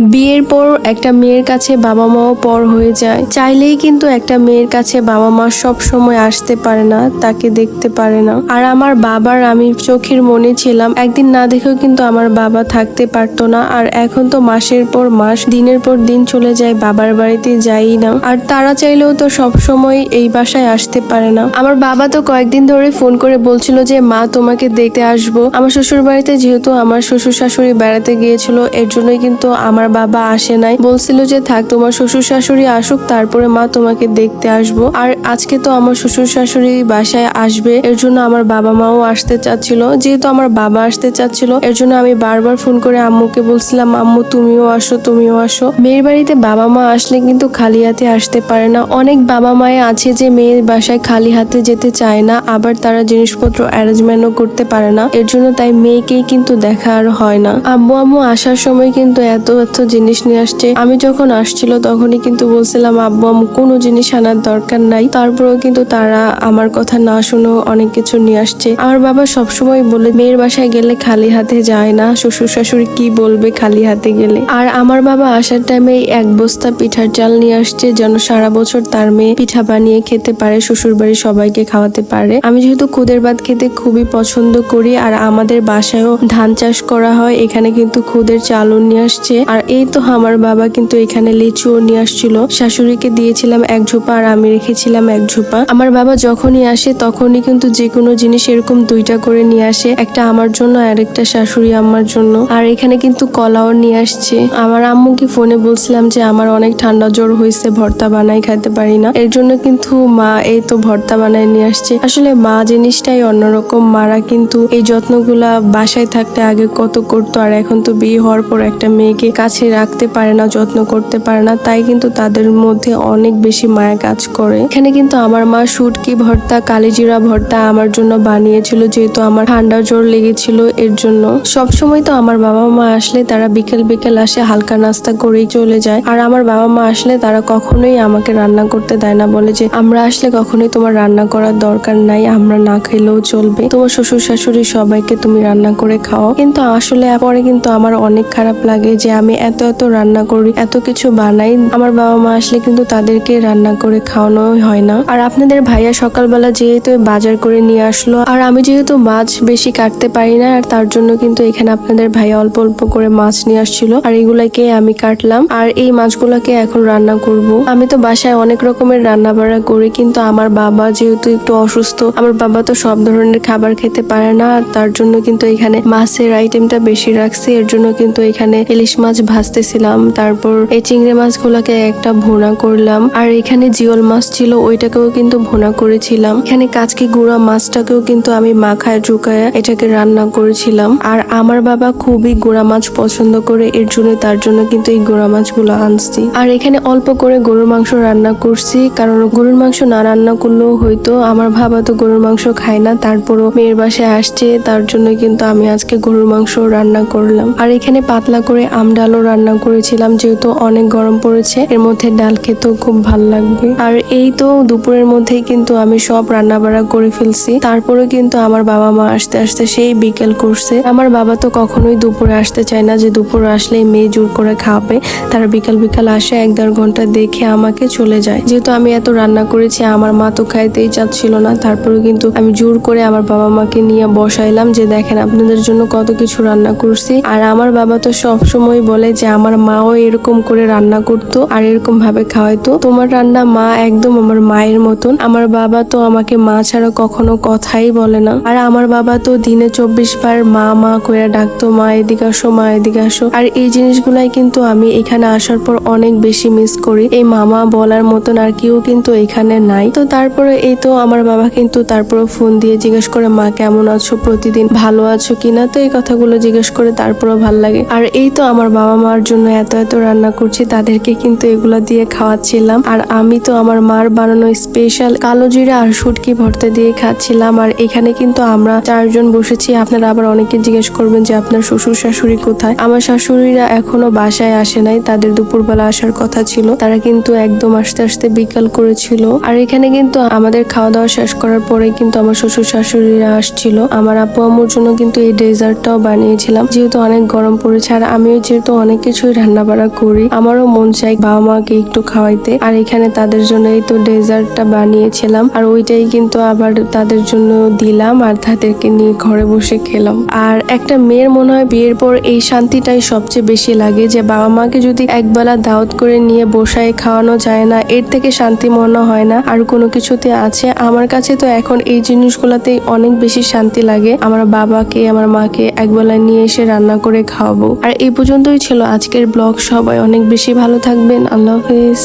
বিয়ের পর একটা মেয়ের কাছে বাবা মাও পর হয়ে যায়। চাইলেই কিন্তু একটা মেয়ের কাছে বাবা মা সব সময় আসতে পারে না, তাকে দেখতে পারে না। আর আমার বাবার, আমি চোখের মনে ছিলাম, একদিন না দেখেও কিন্তু আমার বাবা থাকতে পারতো না। আর এখন তো মাসের পর মাস, দিনের পর দিন চলে যায়, বাবার বাড়িতে যাই না। আর তারা চাইলেও তো সব সময় এই বাসায় আসতে পারে না। আমার বাবা তো কয়েকদিন ধরে ফোন করে বলছিল যে, মা, তোমাকে দেখতে আসব। আমার শ্বশুর বাড়িতে যেহেতু আমার শ্বশুর শাশুড়ি বেড়াতে গিয়েছিল, এর জন্যই কিন্তু আমার বাবা আসে নাই। বলছিল যে, থাক, তোমার শ্বশুর শাশুড়ি আসুক, তারপরে মা তোমাকে দেখতে আসব। আর আজকে তো আমার শ্বশুর শাশুড়ি বাসায় আসবে, এর জন্য আমার বাবা মাও আসতে চাচ্ছিল। যেহেতু আমার বাবা আসতে চাচ্ছিল, এর জন্য আমি বারবার ফোন করে আম্মুকে বলছিলাম, আম্মু, তুমিও আসো তুমিও আসো। মেয়ের বাড়িতে বাবা মা আসলে কিন্তু খালি হাতে আসতে পারে না। অনেক বাবা মায়ে আছে যে, মেয়ের বাসায় খালি হাতে যেতে চায় না, আবার তারা জিনিসপত্র অ্যারেঞ্জমেন্টও করতে পারে না। এর জন্য তাই মেয়েকেই কিন্তু দেখা আর হয় না। আম্মু আম্মু, আসার সময় কিন্তু এত এত জিনিস নিয়ে আসছে। আমি যখন আসছিল তখনই কিন্তু বলছিলাম, আব্বু, আম্মু, কোনো জিনিস আনার দরকার নাই। তারপরেও কিন্তু তারা আমার কথা না শুনেও অনেক কিছু নিয়ে আসছে। আমার বাবা সবসময় বলে, মেয়ের বাসায় গেলে খালি হাতে যায় না শ্বশুর শাশুড়ি কি বলবে খালি হাতে গেলে? আর আমার বাবা আসার টাইমে এক বস্তা পিঠার চাল নিয়ে আসছে, যেন সারা বছর তার মেয়ে পিঠা বানিয়ে খেতে পারে শ্বশুর বাড়ির সবাইকে খাওয়াতে পারে। আমি যেহেতু খুদের ভাত খেতে খুবই পছন্দ করি, আর আমাদের বাসায়ও ধান চাষ করা হয়, এখানে কিন্তু খুদের চালও নিয়ে আসছে। আর এই তো আমার বাবা কিন্তু এখানে লিচুও নিয়ে আসছিল। শাশুড়িকে দিয়েছিলাম এক ঝোপা আর আমি রেখেছিলাম এক ঝোপা। আমার বাবা যখনই আসে তখনই কিন্তু যে কোনো জিনিস এরকম দুইটা করে নিয়ে আসে, একটা আমার জন্য আর একটা শাশুড়ি আম্মার জন্য। আর এখানে কিন্তু কলাও নিয়ে আসছে। আমার আম্মুকে ফোনে বলছিলাম যে আমার অনেক ঠান্ডা জ্বর হয়েছে, ভর্তা বানাই খাইতে পারি না। এর জন্য কিন্তু মা এই তো ভর্তা বানাই নিয়ে আসছে। আসলে মা জিনিসটাই অন্যরকম। মারা কিন্তু এই যত্নগুলা বাসায় থাকতে আগে কত করতো আর এখন তো বিয়ে হওয়ার পর একটা মেয়েকে কাছে রাখতে পারে না, যত্ন করতে পারে না, তাই কিন্তু তাদের মধ্যে অনেক বেশি মায়া কাজ করে। এখানে কিন্তু আমার মা শুটকি ভর্তা, কালিজিরা ভর্তা আমার জন্য বানিয়েছিল, যেহেতু আমার ঠান্ডা জ্বর লেগেছিল এর জন্য। সব সময় তো আমার বাবা মা আসলে তারা বিকেল বিকেল আসে, হালকা নাস্তা করেই চলে যায়। আর আমার বাবা মা আসলে তারা কখনোই আমাকে রান্না করতে দেয় না, বলে যে, আমরা আসলে কখনোই তোমার রান্না করার দরকার নাই, আমরা না খেলেও চলবে। তোমার শ্বশুর শাশুড়ি সবাইকে তুমি রান্না করে খাও। কিন্তু আসলে পরে কিন্তু আমার অনেক খারাপ লাগে যে, আমি এত এত রান্না করি, এত কিছু বানাই। আমার বাবা মা আসলে কিন্তু তাদেরকে রান্না করে খাওয়ানো হয় না। আর আপনাদের ভাইয়া সকালবেলা যেহেতু বাজার করে নিয়ে আসলো, আর আমি যেহেতু মাছ বেশি কাটতে পারি না, আর তার জন্য কিন্তু এখানে আপনাদের ভাইয়া অল্প অল্প করে মাছ নিয়ে আসছিল। আর এগুলাকে আমি কাটলাম, আর এই মাছগুলোকে এখন রান্না করব। আমি তো বাসায় অনেক রকমের রান্না বাড়া করি, কিন্তু আমার বাবা যেহেতু একটু অসুস্থ, আমার বাবা তো সব ধরনের খাবার খেতে পারে না, আর তার জন্য কিন্তু এখানে মাছের আইটেমটা বেশি রাখছি, এর জন্য কিন্তু এখানে ইলিশ মাছ ভাজতেছিলাম। তারপর এই চিংড়ি মাছগুলোকে একটা ভুনা করলাম। আর এখানে জিওল মাছ ছিল, ওইটাকেও কিন্তু ভোনা করেছিলাম। এখানে কাচকি গুঁড়া মাছটাকেও কিন্তু আমি মাখায় ঢুকায় এটাকে রান্না করেছিলাম। আর আমার বাবা খুবই গুঁড়া মাছ পছন্দ করে, এর জন্য তার জন্য কিন্তু এই গুঁড়া মাছগুলো আনছি। আর এখানে অল্প করে গরুর মাংস রান্না করছি, কারণ গরুর মাংস না রান্না করলেও হয়তো আমার বাবা তো গরুর মাংস খায় না, তারপরও মেয়ের বাসায় আসছে, তার জন্য কিন্তু আমি আজকে গরুর মাংস রান্না করলাম। আর এখানে পাতলা করে আম রান্না করেছিলাম, যেহেতু অনেক গরম পড়েছে, এর মধ্যে ডাল খেতেও খুব ভালো লাগবে। আর এই তো দুপুরের মধ্যেই কিন্তু আমি সব রান্না বাড়া করে ফেলছি। তারপরে কিন্তু আমার বাবা মা আসতে আসতে সেই বিকেল করছে। আমার বাবা তো কখনোই দুপুরে আসতে চায় না, যে দুপুরে আসলেই মেয়ে জোর করে খাবে। তারা বিকাল বিকাল আসে, এক দেড় ঘণ্টা দেখে আমাকে চলে যায়। যেহেতু আমি এত রান্না করেছি, আমার মা তো খাইতেই চাচ্ছিল না। তারপরে কিন্তু আমি জোর করে আমার বাবা মাকে নিয়ে বসাইলাম, যে দেখেন আপনাদের জন্য কত কিছু রান্না করছি। আর আমার বাবা তো সব সময় বলে যে আমার মাও এরকম করে রান্না করতো আর এরকম ভাবে খাওয়াইতো। তোমার রান্না মা একদম আমার মায়ের মতন। আমার বাবা তো আমাকে মা ছাড়া কখনো কথাই বলে না। আর আমার বাবা তো দিনে চব্বিশ বার মা মা করে ডাকতো, মা এদিকে আসো, মা এদিকে আসো। আর এই জিনিসগুলাই কিন্তু আমি এখানে আসার পর অনেক বেশি মিস করি। এই মামা বলার মতন আর কেউ কিন্তু এখানে নাই। তো তারপরে এই তো আমার বাবা কিন্তু তারপরে ফোন দিয়ে জিজ্ঞেস করে, মা, কেমন আছো? প্রতিদিন ভালো আছো কিনা? তো এই কথাগুলো জিজ্ঞেস করে তারপরে ভালো লাগে। আর এই তো আমার বাবা মার জন্য এত এত রান্না করছি, তাদেরকে কিন্তু এগুলা দিয়ে খাওয়াচ্ছিলাম। আর আমি তো আমার মার বানানো স্পেশাল কালো জিরা আর শুটকি ভর্তা দিয়ে খাচ্ছিলাম। আর এখানে কিন্তু আমরা চারজন বসেছি। আপনারা আবার অনেকে জিজ্ঞেস করবেন যে, আপনার শ্বশুর শাশুড়ি কোথায়? আমার শাশুড়িরা এখনও বাসায় আসে নাই। তাদের দুপুরবেলা আসার কথা ছিল। তারা কিন্তু একদম আস্তে আস্তে বিকাল করেছিল। আর এখানে কিন্তু আমাদের খাওয়া দাওয়া শেষ করার পরে কিন্তু আমার শ্বশুর শাশুড়িরা আসছিল। আমার আপু আম্মুর জন্য কিন্তু এই ডেজার্টটাও বানিয়েছিলাম। যেহেতু অনেক গরম পড়েছে, আর আমিও যেহেতু অনেক অনেক কিছুই রান্না বান্না করি। আমারও মন চাই বাবা মাকে একটু খাওয়াইতে। আর এখানে তাদের জন্য এই তো ডেজার্টটা বানিয়েছিলাম। আর ওইটাই কিন্তু আবার তাদের জন্য দিলাম আর তাদেরকে নিয়ে ঘরে বসে খেলাম। আর একটা মেয়ের মনে হয় বিয়ের পর এই শান্তিটাই সবচেয়ে বেশি লাগে যে বাবা মাকে যদি একবেলা দাওয়াত করে নিয়ে বসায় খাওয়ানো যায় না, এর থেকে শান্তি মনে হয় না। আর কোনো কিছুতে আছে। আমার কাছে তো এখন এই জিনিসগুলোতেই অনেক বেশি শান্তি লাগে। আমার বাবাকে, আমার মাকে একবেলা নিয়ে এসে রান্না করে খাওয়াবো। আর এই পর্যন্তই ছিল। আজকের ব্লগ সবাই অনেক বেশি ভালো থাকবেন। আল্লাহ হাফিজ।